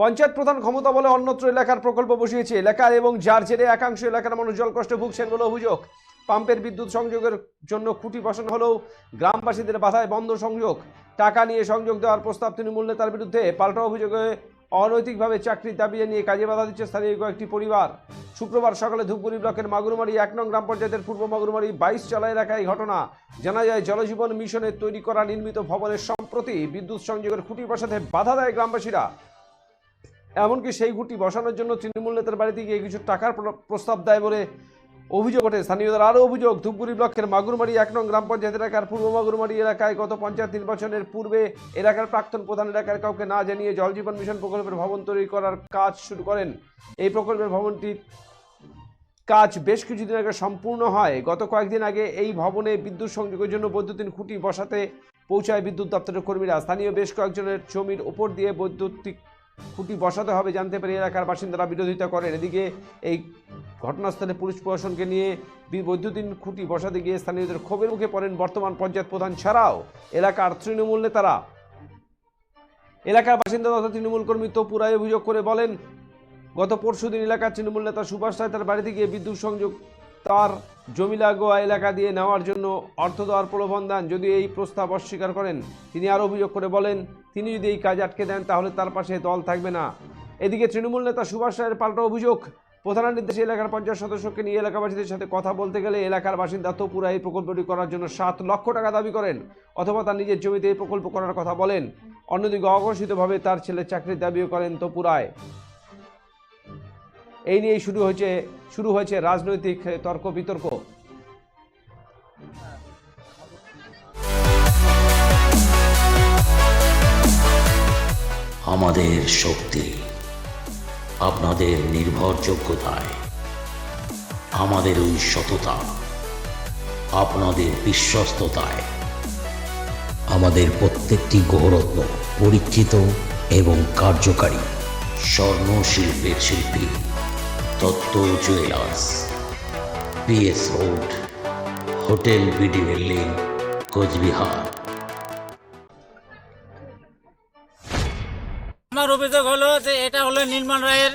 পঞ্চায়েত প্রধান ক্ষমতা বলে অন্যত্র এলাকার প্রকল্প বসিয়েছে। এলাকার এবং যার জেরে একাংশ এলাকার মানুষ জলকষ্টে ভুগছেন বলে অভিযোগ। পাম্পের বিদ্যুৎ সংযোগের জন্য খুঁটি বসানো হলেও গ্রামবাসীদের বাধায় বন্ধ সংযোগ। টাকা নিয়ে সংযোগ দেওয়ার প্রস্তাব তৃণমূল নেতার বিরুদ্ধে। পাল্টা অভিযোগে অনৈতিকভাবে চাকরির দাবি নিয়ে কাজে বাধা দিচ্ছে স্থানীয় কয়েকটি পরিবার। শুক্রবার সকালে ধূপগুড়ি ব্লকের মাগুরমারি এক নং গ্রাম পঞ্চায়েতের পূর্ব মাগুরমারি বাইশ চালা এলাকায় ঘটনা। জানা যায়, জলজীবন মিশনের তৈরি করা নির্মিত ভবনের সম্প্রতি বিদ্যুৎ সংযোগের খুঁটি বসাতে বাধা দেয় গ্রামবাসীরা। এমনকি সেই খুঁটি বসানোর জন্য তৃণমূল নেতার বাড়িতে গিয়ে কিছু টাকার প্রস্তাব দেয় বলে অভিযোগ ওঠে। স্থানীয়দের আরও অভিযোগ, ধূপগুড়ি ব্লকের মাগুরমারি এক নং গ্রাম পঞ্চায়েত এলাকার পূর্ব মাগুরমারি এলাকায় গত পঞ্চায়েত নির্বাচনের পূর্বে এলাকার প্রাক্তন প্রধান এলাকার কাউকে না জানিয়ে জল জীবন মিশন প্রকল্পের ভবন তৈরি করার কাজ শুরু করেন। এই প্রকল্পের ভবনটি কাজ বেশ কিছুদিন আগে সম্পূর্ণ হয়। গত কয়েকদিন আগে এই ভবনে বিদ্যুৎ সংযোগের জন্য বৈদ্যুতিন খুঁটি বসাতে পৌঁছায় বিদ্যুৎ দপ্তরের কর্মীরা। স্থানীয় বেশ কয়েকজনের জমির ওপর দিয়ে বৈদ্যুতিক খুঁটি বসাতে হবে, জানতে পেরে এলাকার বাসিন্দারা বিরোধিতা করেন। এদিকে এই ঘটনাস্থলে পুলিশ প্রশাসনকে নিয়ে বৈদ্যুতিন খুঁটি বসাতে গিয়ে স্থানীয়দের ক্ষোভের মুখে পড়েন বর্তমান পঞ্চায়েত প্রধান। ছাড়াও এলাকার তৃণমূল নেতারা, এলাকার বাসিন্দা তথা তৃণমূল কর্মী তপু রায় অভিযোগ করে বলেন, গত পরশুদিন এলাকার তৃণমূল নেতা সুভাষ রায় তার বাড়িতে গিয়ে বিদ্যুৎ সংযোগ তার জমি লাগোয়া এলাকা দিয়ে নেওয়ার জন্য অর্থ দেওয়ার প্রলোভন দেন যদি এই প্রস্তাব অস্বীকার করেন, তিনি আরও অভিযোগ করে বলেন, তিনি যদি এই কাজ আটকে দেন, তাহলে তার পাশে দল থাকবে না। এদিকে তৃণমূল নেতা সুভাষ রায়ের পাল্টা অভিযোগ প্রধান নির্দেশে এলাকার পঞ্চায়েত সদস্যকে নিয়ে এলাকাবাসীদের সাথে কথা বলতে গেলে এলাকার বাসিন্দা তপুরা এই প্রকল্পটি করার জন্য সাত লক্ষ টাকা দাবি করেন, অথবা তার নিজের জমিতে এই প্রকল্প করার কথা বলেন। অন্যদিকে অঘোষিতভাবে তার ছেলে চাকরির দাবিও করেন তপুরায় এই নিয়েই শুরু হয়েছে শুরু হয়েছে রাজনৈতিক তর্ক বিতর্ক। আমাদের শক্তি, আপনাদের নির্ভরযোগ্যতায়, আমাদের ওই সততা, আপনাদের বিশ্বস্ততায়। আমাদের প্রত্যেকটি গৌরত্ন পরীক্ষিত এবং কার্যকারী স্বর্ণ শিল্পের শিল্পী। Dutta jewellers, PS road, hotel BD building Coochbehar. আমার অভিযোগ হলো যে এটা হলো নীলমন রায়ের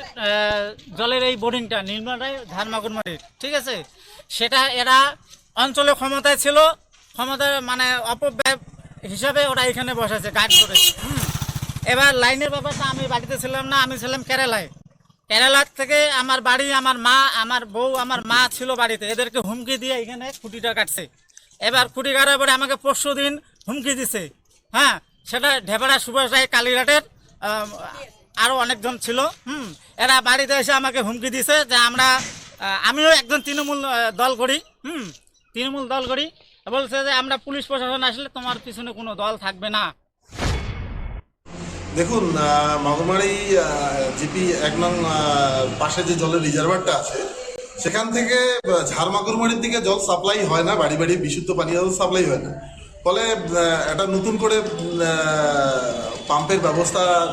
জলের এই বোর্ডিংটা নীলমন রায় ধারমাগুরমারির ঠিক আছে? সেটা এরা অঞ্চলে ক্ষমতায় ছিল ক্ষমতার মানে অপব্যয় হিসাবে ওরা এখানে বসেছে গাইড করে। এবার লাইনের ব্যাপারটা আমি বাড়িতে ছিলাম না, আমি ছিলাম কেরালায়। কেরালার থেকে আমার বাড়ি, আমার মা, আমার বউ, আমার মা ছিল বাড়িতে। এদেরকে হুমকি দিয়ে এখানে খুঁটিটা কাটছে। এবার খুঁটি কাটার পরে আমাকে পরশু দিন হুমকি দিছে। হ্যাঁ সেটা ঢেপাড়া সুভাষ রায় কালীঘাটের আরও অনেকজন ছিল। হুম, এরা বাড়িতে এসে আমাকে হুমকি দিছে যে আমরা আমিও একজন তৃণমূল দল করি। হুম, তৃণমূল দল করি। বলছে যে আমরা পুলিশ প্রশাসন আসলে তোমার পিছনে কোনো দল থাকবে না। দেখুন মাগুরমারি জিপি এক নং পাশে যে জলের রিজার্ভারটা আছে সেখান থেকে আহ, ঝাড়মাগুরমারির দিকে জল সাপ্লাই হয় না বাড়ি বাড়ি বিশুদ্ধ পানীয় জল সাপ্লাই হয় না। ফলে একটা নতুন করে পাম্পের ব্যবস্থার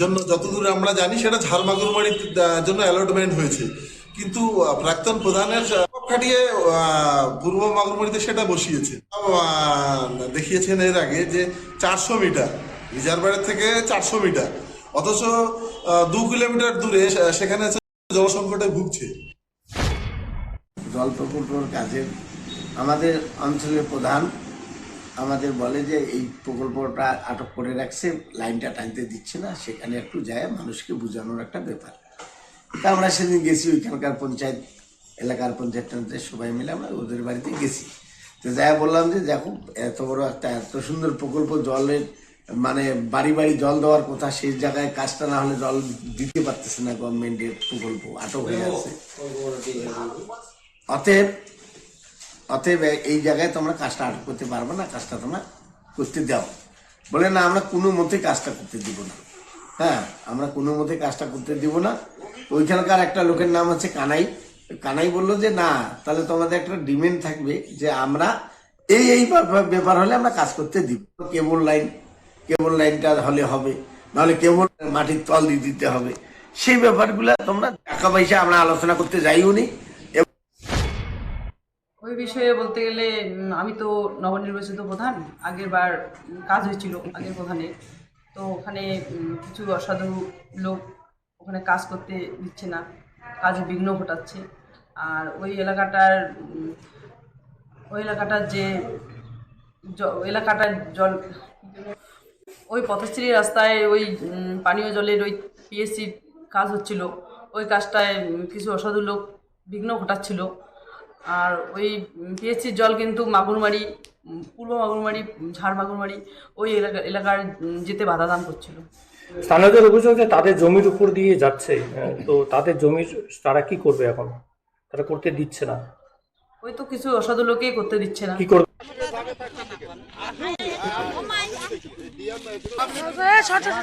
জন্য যতদূর আমরা জানি সেটা ঝাড়মাগুরমারির আহ, জন্য অ্যালটমেন্ট হয়েছে। কিন্তু প্রাক্তন প্রধানের খাটিয়ে পূর্ব মাগুরমারিতে সেটা বসিয়েছে। দেখিয়েছেন এর আগে যে চারশো মিটার। রিজার্ভারের থেকে চারশো মিটার। অথচ দু কিলোমিটার দূরে সেখানে জল সংকটে ভুগছে। জল প্রকল্পর কাজে আমাদের অঞ্চলের প্রধান আমাদের বলে যে, এই প্রকল্পটা আটক করে রাখছে, লাইনটা টানতে দিচ্ছে না, সেখানে একটু যায়, মানুষকে বোঝানোর একটা ব্যাপার। তা আমরা সেদিন গেছি ওইখানকার পঞ্চায়েত, এলাকার পঞ্চায়েত সবাই মিলে আমরা ওদের বাড়িতে গেছি। তো যাই বললাম যে, দেখো, এত বড় একটা, এত সুন্দর প্রকল্প, জলের মানে বাড়ি বাড়ি জল দেওয়ার কথা, সেই জায়গায় কাজটা না হলে জল দিতে পারতেছে না গভর্নমেন্টের প্রকল্প, আটক হয়ে আছে অতএব অতএব এই জায়গায় তোমরা কাজটা আটক করতে পারবে না, কাজটা তোমরা করতে দাও। বলে না, আমরা কোনো মতে কাজটা করতে দিব না। হ্যাঁ আমরা কোনো মতে কাজটা করতে দিব না। ওইখানকার একটা লোকের নাম হচ্ছে কানাই। কানাই বলল যে, না, তাহলে তোমাদের একটা ডিমেন্ড থাকবে যে আমরা এই এই ব্যাপার হলে আমরা কাজ করতে দিব। কেবল লাইন। কেবল লাইনটা হলে হবে, নাহলে কেবল মাটির তল দিয়ে দিতে হবে। সেই ব্যাপারগুলো তোমরা টাকা পয়সা আমরা আলোচনা করতে যাইও নি। ওই বিষয়ে বলতে গেলে আমি তো নবনির্বাচিত প্রধান, আগের বার কাজ হয়েছিল আগের প্রধানের তো ওখানে কিছু অসাধু লোক ওখানে কাজ করতে দিচ্ছে না, কাজে বিঘ্ন ঘটাচ্ছে। আর ওই এলাকাটার ওই এলাকাটার যে এলাকাটার জল ওই পথশ্রী রাস্তায় ওই পানীয় জলের ওই পিএসসি কাজ হচ্ছিল। ওই কাজটায় কিছু অসাধু লোক বিঘ্ন ঘটাচ্ছিল। আর ওই পিএসসির জল কিন্তু মাগুরমারি পূর্ব মাগুরমারি ঝাড় মাগুরমারি ওই এলাকা এলাকার যেতে বাধা দান করছিল। স্থানীয়দের অভিযোগ যে তাদের জমির উপর দিয়ে যাচ্ছে তো তাদের জমির তারা কি করবে এখন? তারা করতে দিচ্ছে না। ওই তো কিছু অসাধু লোকেই করতে দিচ্ছে না। কি করবে ছোট ছোট।